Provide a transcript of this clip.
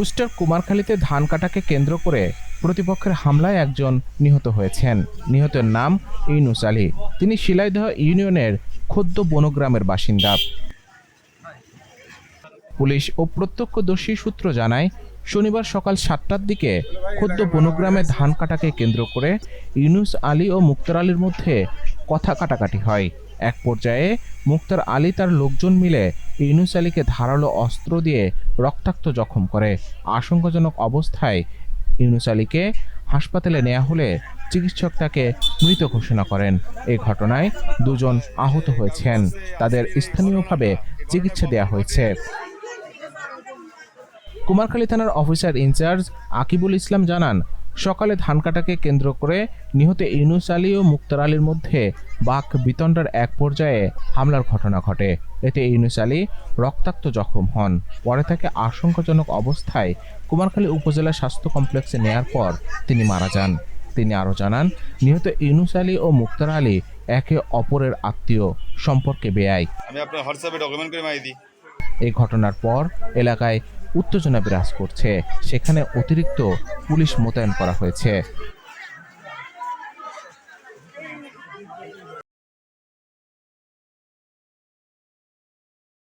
কুষ্টার কুমারখালীতে ধান কাটাকে কেন্দ্র করে প্রতিপক্ষের হামলায় একজন নিহত হয়েছেন। নিহতের নাম ইউনুস আলী। তিনি শিলাইদহ ইউনিয়নের খোদ্দ বনগ্রামের বাসিন্দা। পুলিশ ও প্রত্যক্ষদর্শী সূত্র জানায়, শনিবার সকাল সাতটার দিকে খোদ্দ বনগ্রামে ধান কাটাকে কেন্দ্র করে ইউনুস আলী ও মুক্তার আলীর মধ্যে কথা কাটাকাটি হয়। এক পর্যায়ে মুক্তার আলী তার লোকজন মিলে ইউনুস আলীকে ধারালো অস্ত্র দিয়ে রক্তাক্ত জখম করে। আশঙ্কাজনক অবস্থায় ইউনুস আলীকে হাসপাতালে নেওয়া হলে চিকিৎসক তাকে মৃত ঘোষণা করেন। এই ঘটনায় দুজন আহত হয়েছেন। তাদের স্থানীয়ভাবে চিকিৎসা দেওয়া হয়েছে। কুমারখালী থানার অফিসার ইনচার্জ আকিবুল ইসলাম জানান সকালে ধান কাটাকে কেন্দ্র করে নিহত ইউনুস আলী ও মুক্তার আলীর মধ্যে বাক বিতণ্ডার এক পর্যায়ে হামলার ঘটনা ঘটে। এতে ইউনুস আলী রক্তাক্ত জখম হন। পরে তাকে আশঙ্কাজনক অবস্থায় কুমারখালী উপজেলা স্বাস্থ্য কমপ্লেক্সে নেয়ার পর তিনি মারা যান। তিনি আরও জানান নিহত ইউনুস আলী ও মুক্তার আলী একে অপরের আত্মীয় সম্পর্কে বেয়াই আমি আপনার হোয়াটসঅ্যাপে ডকুমেন্ট করে মাই দিই। এই ঘটনার পর এলাকায় উত্তেজনা বিরাজ করছে। সেখানে অতিরিক্ত পুলিশ মোতায়েন করা হয়েছে।